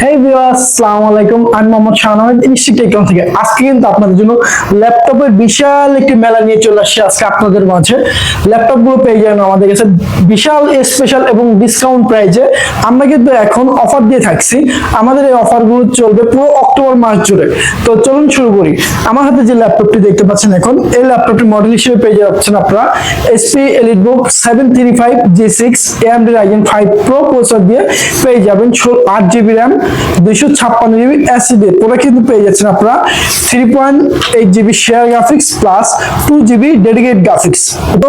হেই viewers আসসালামু আলাইকুম। আমি মোহাম্মদ শাহনাজ ইনস্টিটিউট টেকন থেকে। আজকে কিন্তু আপনাদের জন্য ল্যাপটপের বিশাল একটি মেলা নিয়ে চলে আসছে আজকে আপনাদের মাঝে। ল্যাপটপগুলো পেয়ে যাবেন আমাদের কাছে বিশাল স্পেশাল এবং ডিসকাউন্ট প্রাইজে আমরা কিন্তু এখন অফার দিয়ে থাকছি। আমাদের এই অফারগুলো চলবে পুরো অক্টোবর মাস জুড়ে। তো চলুন শুরু করি। আমার হাতে যে ল্যাপটপটি দেখতে পাচ্ছেন এখন, এই ল্যাপটপটি মডেল হিসেবে পেয়ে যাচ্ছেন আপনারা HP Elite Book seven three five G six AMD Ryzen five Pro processor দিয়ে পেয়ে যাবেন আট জিবি র্যাম দুইশো ছাপ্পান্ন জিবি এসিডি কিন্তু পেয়ে যাচ্ছেন আপনারা three point eight GB share graphics plus two GB dedicate graphics তো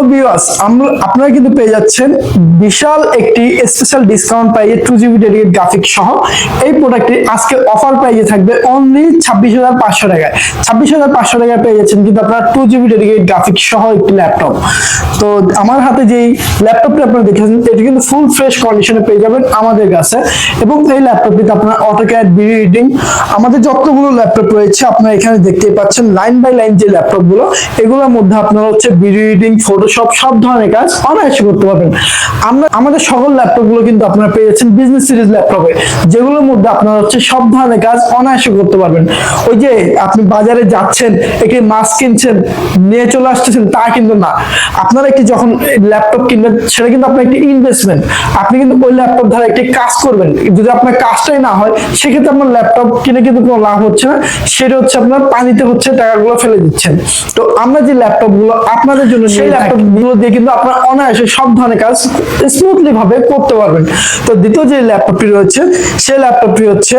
আমরা আপনারা কিন্তু পেয়ে যাচ্ছেন বিশাল একটি স্পেশাল ডিসকাউন্ট পাইয়ে টু জিবি ডেডিকেট গ্রাফিক্স সহ। এই প্রোডাক্টটি আজকে অফার থাকবে অনলি ছাব্বিশ হাজার পাঁচশো টাকায়। ছাব্বিশ হাজার পাঁচশো টাকায় পেয়ে যাচ্ছেন কিন্তু আপনারা টু জিবি ডেডিকেট গ্রাফিক্স সহ একটি ল্যাপটপ তো আমার হাতে যেই ল্যাপটপটি আপনারা দেখেছেন, এটি কিন্তু ফুল ফ্রেশ কন্ডিশনে পেয়ে যাবেন আমাদের কাছে। এবং এই ল্যাপটপটিতে আপনার অটোক্যাড আমাদের যতগুলো ল্যাপটপ রয়েছে, আপনারা এখানে পাচ্ছেন লাইন বাই লাইন যে এগুলোর মধ্যে আপনারা হচ্ছে ফটোশপ সব ধরনের কাজ অনায়াসে করতে পারবেন। আমরা, আমাদের সকল কিন্তু আপনারা বিজনেস সিরিজ ল্যাপটপে যেগুলোর মধ্যে আপনারা হচ্ছে সব ধরনের কাজ অনায়াসে করতে পারবেন। ওই যে আপনি বাজারে যাচ্ছেন, একটি মাস্ক কিনছেন, নিয়ে চলে আসতেছেন, তা কিন্তু না। আপনারা একটি যখন ল্যাপটপ কিনবেন, সেটা কিন্তু আপনার একটি ইনভেস্টমেন্ট আপনি কিন্তু ওই ল্যাপটপ দ্বারা একটি কাজ করবেন। যদি আপনার কাজটাই না হয় সেক্ষেত্রে আপনার ল্যাপটপ কিনে কিন্তু কোনো লাভ হচ্ছে না। সেটা হচ্ছে আপনার পানিতে হচ্ছে টাকাগুলো ফেলে দিচ্ছেন। তো আমরা যে ল্যাপটপগুলো আপনাদের জন্য সেই ল্যাপটপগুলো দিয়ে কিন্তু আপনারা অনায়াসে সব ধরনের কাজ স্মুথলি ভাবে করতে পারবেন। তো দ্বিতীয় যে ল্যাপটপটি রয়েছে সেই ল্যাপটপটি হচ্ছে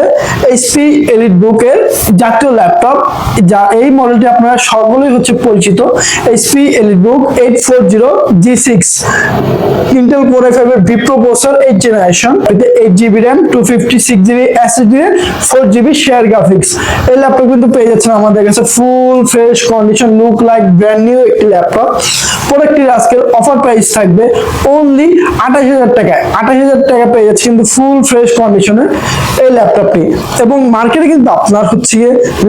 এইচপি এলিট বুকের জাতীয় ল্যাপটপ যা এই মডেলটি আপনারা সকলেই হচ্ছে পরিচিত। HP Elite Book eight four zero G six Intel Core five এর vPro processor eight generation eight GB RAM two fifty six GB four GB share graphics এই ল্যাপটপ কিন্তু পেয়ে যাচ্ছেন আমাদের কাছে full fresh condition look like brand new একটি laptop প্রোডাক্টটির আজকের অফার প্রাইস থাকবে অনলি আঠাশ হাজার টাকায়। আঠাশ হাজার টাকা পেয়ে যাচ্ছে কিন্তু ফুল ফ্রেশ কন্ডিশনে এই ল্যাপটপটি এবং মার্কেটে কিন্তু আপনার হচ্ছে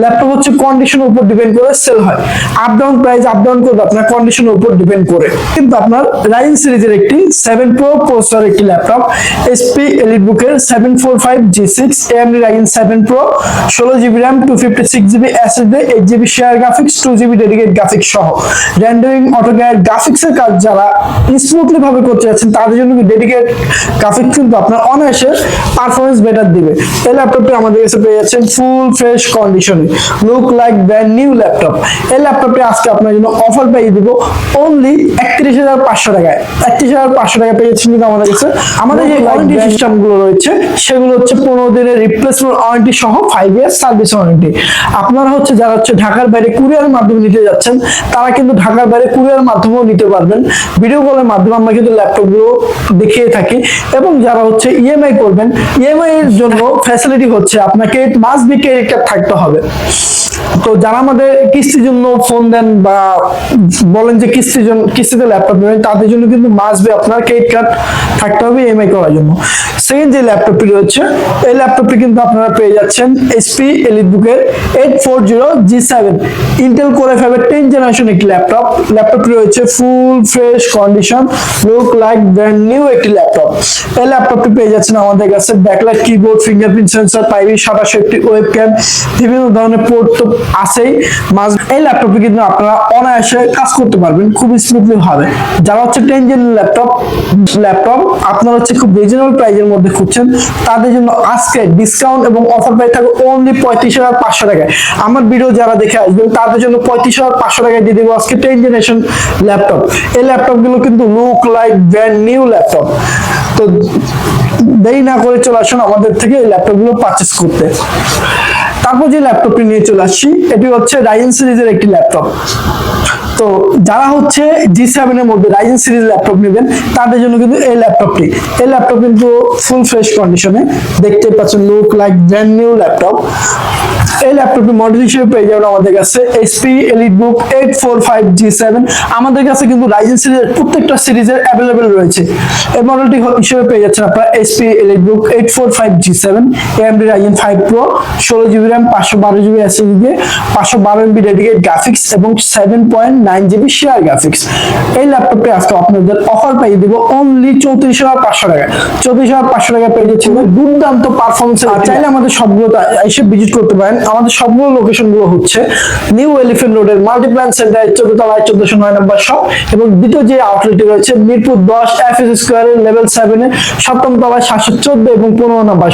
ল্যাপটপ হচ্ছে কন্ডিশনের উপর ডিপেন্ড করে সেল হয়। Up down price up down করবে আপনার কন্ডিশনের উপর ডিপেন্ড করে। কিন্তু আপনার রাইন সিরিজের একটি সেভেন প্রো প্রসেসর একটি ল্যাপটপ এসপি এলিট বুকের seven four five G six AMD Ryzen seven pro ষোলো GB RAM two fifty six GB SSD eight GB share graphics two GB dedicate graphics সহ। Rendering AutoCAD গ্রাফিক্সের কাজ যারা smoothly ভাবে করতে যাচ্ছেন তাদের জন্য ডেডিকেট গ্রাফিক্স কিন্তু আপনার অনায়াসে পারফরমেন্স বেটার দিবে। এই ল্যাপটপটি আমাদের কাছে পেয়ে যাচ্ছেন ফুল ফ্রেশ কন্ডিশনে look like brand new laptop এই ল্যাপটপটি আজকে আপনার জন্য অফার পেয়ে দিব অনলি একত্রিশ হাজার পাঁচশো টাকায়। একত্রিশ হাজার পাঁচশো টাকা পেয়ে যাচ্ছেন কিন্তু আমাদের কাছে। আমাদের যে ওয়ারেন্টি সিস্টেমগুলো রয়েছে সেগুলো হচ্ছে পনেরো দিনের রিপ্লেসমেন্ট ওয়ারেন্টি সহ ফাইভ ইয়ার সার্ভিস ওয়ারেন্টি আপনারা হচ্ছে যারা হচ্ছে ঢাকার বাইরে কুরিয়ার মাধ্যমে নিতে যাচ্ছেন তারা কিন্তু ঢাকার বাইরে কুরিয়ার মাধ্যমেও নিতে পারবেন। ভিডিও কলের মাধ্যমে আমরা কিন্তু ল্যাপটপগুলো দেখিয়ে থাকি এবং যারা হচ্ছে ইএমআই করবেন ইএমআই এর জন্য ফ্যাসিলিটি হচ্ছে আপনাকে মাস বি কার্ড থাকতে হবে। তো যারা আমাদের কিস্তির জন্য ফোন দেন বা বলেন যে কিস্তির জন্য কিস্তিতে ল্যাপটপ নেবেন, তাদের জন্য কিন্তু মাস বি আপনার ক্রেডিট কার্ড থাকতে হবে ইএমআই করার জন্য। সেকেন্ড যে ল্যাপটপটি রয়েছে, এই ল্যাপটপটি কিন্তু আপনারা পেয়ে যাচ্ছেন eight four zero G seven Intel ten generation একটি ল্যাপটপ ল্যাপটপটি রয়েছে full fresh condition look like brand new একটি ল্যাপটপ এই ল্যাপটপটি পেয়ে যাচ্ছেন আমাদের কাছে ব্যাকলাইট কিবোর্ড ফিঙ্গারপ্রিন্ট সেন্সর পাইবি একটি বিভিন্ন ধরনের পোর্ট তো আছেই। মাস এই ল্যাপটপটি কিন্তু আপনারা অনায়াসে কাজ করতে পারবেন খুব স্মুথলি ভাবে। যারা হচ্ছে টেন জেন ল্যাপটপ ল্যাপটপ আপনারা হচ্ছে খুব রিজনেবল প্রাইজের মধ্যে খুঁজছেন। তাদের জন্য আজকে ডিসকাউন্ট এবং অফার প্রাইস থাকবে অনলি পঁয়ত্রিশ হাজার পাঁচশো টাকায়। আমার ভিডিও যারা দেখে আসবেন তাদের জন্য পঁয়ত্রিশ হাজার পাঁচশো টাকায় দিয়ে দেবো আজকে টেন জেনারেশন ল্যাপটপ এই ল্যাপটপগুলো কিন্তু look like brand new laptop তো দেরি না করে চলে আসুন আমাদের থেকে এই ল্যাপটপগুলো পারচেস করতে। তারপর যে ল্যাপটপটি নিয়ে চলে আসছি, এটি হচ্ছে রাইজেন সিরিজের একটি ল্যাপটপ তো যারা হচ্ছে জি সেভেন এর মধ্যে রাইজেন সিরিজ ল্যাপটপ নেবেন, তাদের জন্য কিন্তু এই ল্যাপটপটি এই ল্যাপটপ কিন্তু ফুল ফ্রেশ কন্ডিশনে দেখতে পাচ্ছেন look like brand new laptop এই ল্যাপটপটি মডেল হিসেবে পেয়ে যাবেন আমাদের কাছে HP Elite Book eight four five G seven আমাদের কাছে কিন্তু রাইজেন সিরিজের প্রত্যেকটা সিরিজের অ্যাভেলেবেল রয়েছে। এই মডেলটি হিসেবে পেয়ে যাচ্ছেন আপনারা HP Elite Book eight four five G seven AMD Ryzen five Pro ষোলো জিবি র্যাম পাঁচশো বারো জিবি এসএসডি দিয়ে পাঁচশো বারো এমবি ডেডিকেট গ্রাফিক্স এবং seven point nine GB share graphics এই ল্যাপটপটি আজকে আপনাদের অফার পেয়ে দিব অনলি চৌত্রিশ হাজার পাঁচশো টাকা চৌত্রিশ হাজার পাঁচশো টাকা পেয়ে যাচ্ছেন দুর্দান্ত পারফরমেন্স চাইলে আমাদের সবগুলো এসে ভিজিট করতে পারেন। আমাদের সবগুলো লোকেশনগুলো হচ্ছে নিউ এলিফেন্ট রোডের মাল্টিপ্ল্যান সেন্টার চোদ্দ তলায় চোদ্দশো নয় নম্বর শপ এবং দ্বিতীয় যে আউটলেটটি রয়েছে, মিরপুর দশ এফ এস স্কোয়ারের লেভেল সেভেনে সপ্তম তলায় সাতশো চোদ্দ এবং পনেরো নম্বর